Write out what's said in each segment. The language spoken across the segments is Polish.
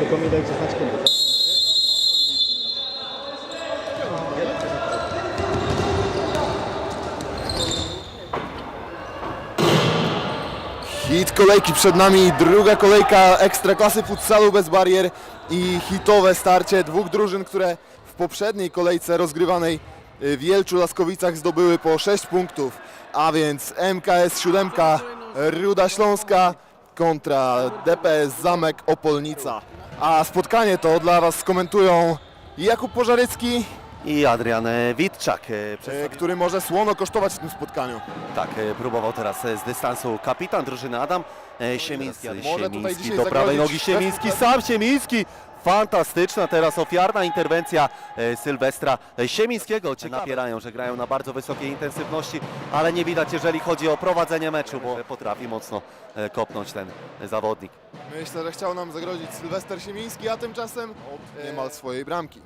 tylko mi dajcie znać kiedy. Hit kolejki przed nami, druga kolejka Ekstraklasy Futsalu bez barier i hitowe starcie dwóch drużyn, które w poprzedniej kolejce rozgrywanej y, w Jelczu Laskowicach zdobyły po 6 punktów, a więc MKS 7 Ruda Śląska kontra DPS Zamek Opolnica. A spotkanie to dla Was skomentują Jakub Pożarycki, I Adrian e, Witczak e, przedstawi- który może słono kosztować w tym spotkaniu. Tak, e, próbował teraz e, z dystansu kapitan drużyny Adam e, Siemiński. Siemiński do prawej nogi Siemiński, sam Siemiński. Fantastyczna teraz ofiarna interwencja e, Sylwestra e, Siemińskiego. Ciekawe. Napierają, że grają na bardzo wysokiej intensywności, ale nie widać jeżeli chodzi o prowadzenie meczu, bo potrafi mocno e, kopnąć ten e, zawodnik. Myślę, że chciał nam zagrozić Sylwester Siemiński, a tymczasem niemal swojej bramki.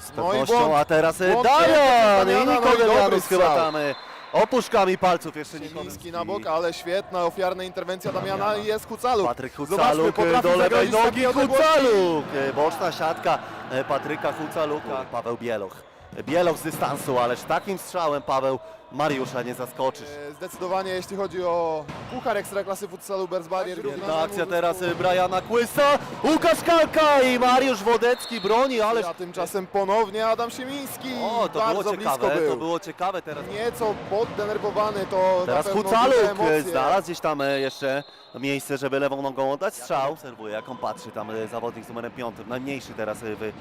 Z No i pewnością, błąd- a teraz e! Damiana, I Nikodem Janus chyba tam e, opuszkami palców jeszcze. Siemiński na bok, ale świetna, ofiarna interwencja Damiana i jest Hucaluk. Patryk Zobaczmy, Hucaluk potrafi do lewej zagrozić nogi, takiej odległości. Hucaluk! Boczna siatka e, Patryka Hucaluka. Paweł Bieloch. Bieloch z dystansu, ależ takim strzałem Paweł Mariusza nie zaskoczysz. E, Zdecydowanie jeśli chodzi o puchar Ekstraklasy Futsalu bez barier. Ta akcja teraz e, Briana Kłysa, Łukasz Kalka i Mariusz Wodecki broni, ależ... A tymczasem ponownie Adam Siemiński. O, to Bardzo było blisko ciekawe, był. to było ciekawe teraz. Nieco poddenerwowany to Teraz Hucaluk e, emocje. znalazł gdzieś tam jeszcze miejsce, żeby lewą nogą oddać strzał. Obserwuję, jak on patrzy tam zawodnik z numerem 5, najmniejszy teraz w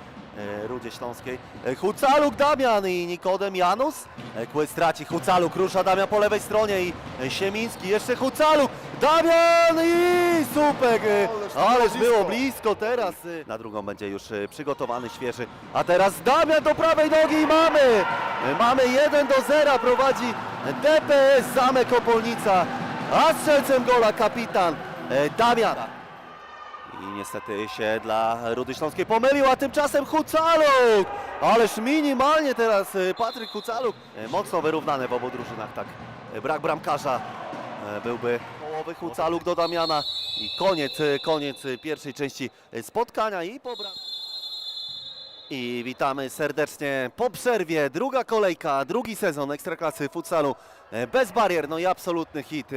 Rudzie Śląskiej. E, Hucaluk Damian i Nikodem Janus. E, Kły straci, Hucaluk rusza Damian po lewej stronie i e, Siemiński, jeszcze Hucaluk, Damian i Supek. e, Ależ było blisko. teraz. e, Na drugą będzie już e, przygotowany, świeży. A teraz Damian do prawej nogi i mamy. E, Mamy 1 do 0, prowadzi DPS Zamek Opolnica. A strzelcem gola kapitan e, Damian. I niestety się dla Rudy Śląskiej pomylił, a tymczasem Hucaluk! Ależ minimalnie teraz e, Patryk Hucaluk. E, Mocno wyrównane w obu drużynach, tak. E, Brak bramkarza byłby połowy Hucaluk do Damiana. I koniec, koniec pierwszej części spotkania i po bram... I witamy serdecznie po przerwie. Druga kolejka, drugi sezon Ekstraklasy Futsalu bez barier, no i absolutny hit.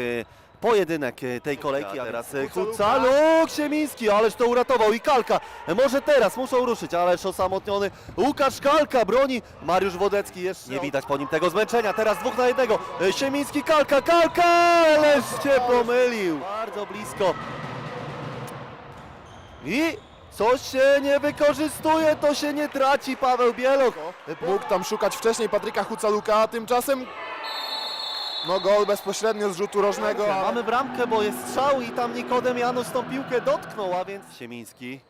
E, Pojedynek e, tej kolejki, a teraz e, Hucaluka. Hucaluk Siemiński, ależ to uratował i Kalka. E, Może teraz muszą ruszyć, ależ osamotniony Łukasz Kalka broni. Mariusz Wodecki jeszcze nie widać po nim tego zmęczenia. Teraz dwóch na jednego. E, Siemiński, Kalka, Kalka, ależ się pomylił. Bardzo blisko. I coś się nie wykorzystuje, to się nie traci Paweł Bieloch. Mógł tam szukać wcześniej Patryka Hucaluka, a tymczasem no gol bezpośrednio z rzutu rożnego. ale- Mamy bramkę, bo jest strzał i tam Nikodem Janus tą piłkę dotknął, a więc Siemiński.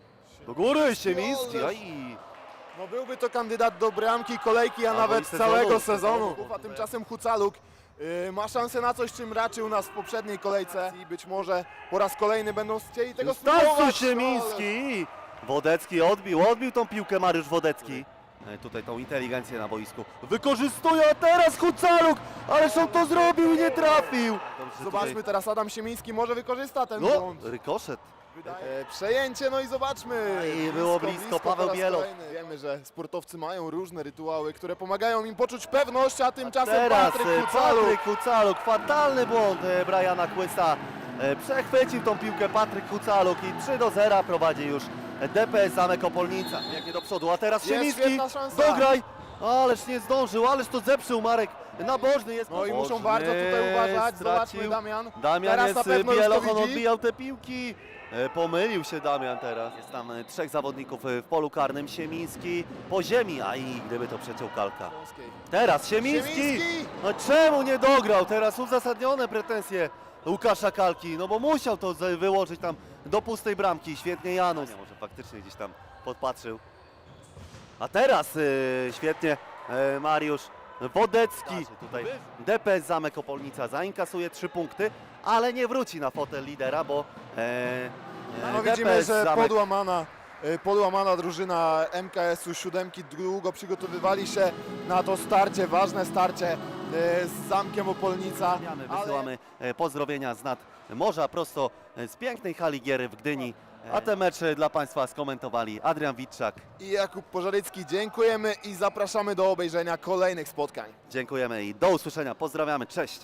Do góry Siemiński, aj. No byłby to kandydat do bramki kolejki, a Albo nawet i sezonu. całego sezonu. Sezonu. A tymczasem Hucaluk y, ma szansę na coś, czym raczył nas w poprzedniej kolejce i być może po raz kolejny będą chcieli tego Starsu spróbować. Siemiński. Wodecki odbił, odbił tą piłkę Mariusz Wodecki. E, Tutaj tą inteligencję na boisku. Wykorzystuje, a teraz Hucaluk! Ależ on to zrobił i nie trafił. Dobrze, Zobaczmy teraz, Adam Siemiński może wykorzysta ten No, błąd. rykoszet. E, przejęcie, no i zobaczmy. I było blisko, Paweł po raz kolejny. Wiemy, że sportowcy mają różne rytuały, które pomagają im poczuć pewność, a tymczasem Teraz Patryk e, Hucaluk. Patryk Hucaluk, fatalny błąd e, Briana Kłysa. E, Przechwycił tą piłkę Patryk Hucaluk i 3 do 0 prowadzi już DPS Zamek Opolnica. Biegnie do przodu, a teraz Jest Siemiński, świetna szansa. dograj. Ależ nie zdążył, ależ to zepsuł Marek. Nabożny jest. No i muszą nabożny, bardzo tutaj uważać. Zobaczmy stracił. Damian. Damian Teraz jest na pewno już to bieloch, on widzi. odbijał te piłki. E, Pomylił się Damian teraz. Jest tam e, trzech zawodników e, w polu karnym. Siemiński po ziemi, a i gdyby to przeciął Kalka. Teraz Siemiński! Siemiński! No czemu nie dograł? Teraz uzasadnione pretensje Łukasza Kalki, no bo musiał to wyłożyć tam do pustej bramki. Świetnie Janus. Może faktycznie gdzieś tam podpatrzył. A teraz y, świetnie y, Mariusz Wodecki. Tutaj DPS Zamek Opolnica zainkasuje trzy punkty, ale nie wróci na fotel lidera, bo e, No widzimy, DPS że Zamek podłamana, podłamana drużyna MKS-u siódemki długo przygotowywali się na to starcie, ważne starcie y, z Zamkiem Opolnica. Ale- Wysyłamy e, pozdrowienia z nad morza, prosto e, z pięknej hali Giery w Gdyni. A te mecze dla Państwa skomentowali Adrian Witczak. I Jakub Pożarycki, dziękujemy i zapraszamy do obejrzenia kolejnych spotkań. Dziękujemy i do usłyszenia. Pozdrawiamy. Cześć.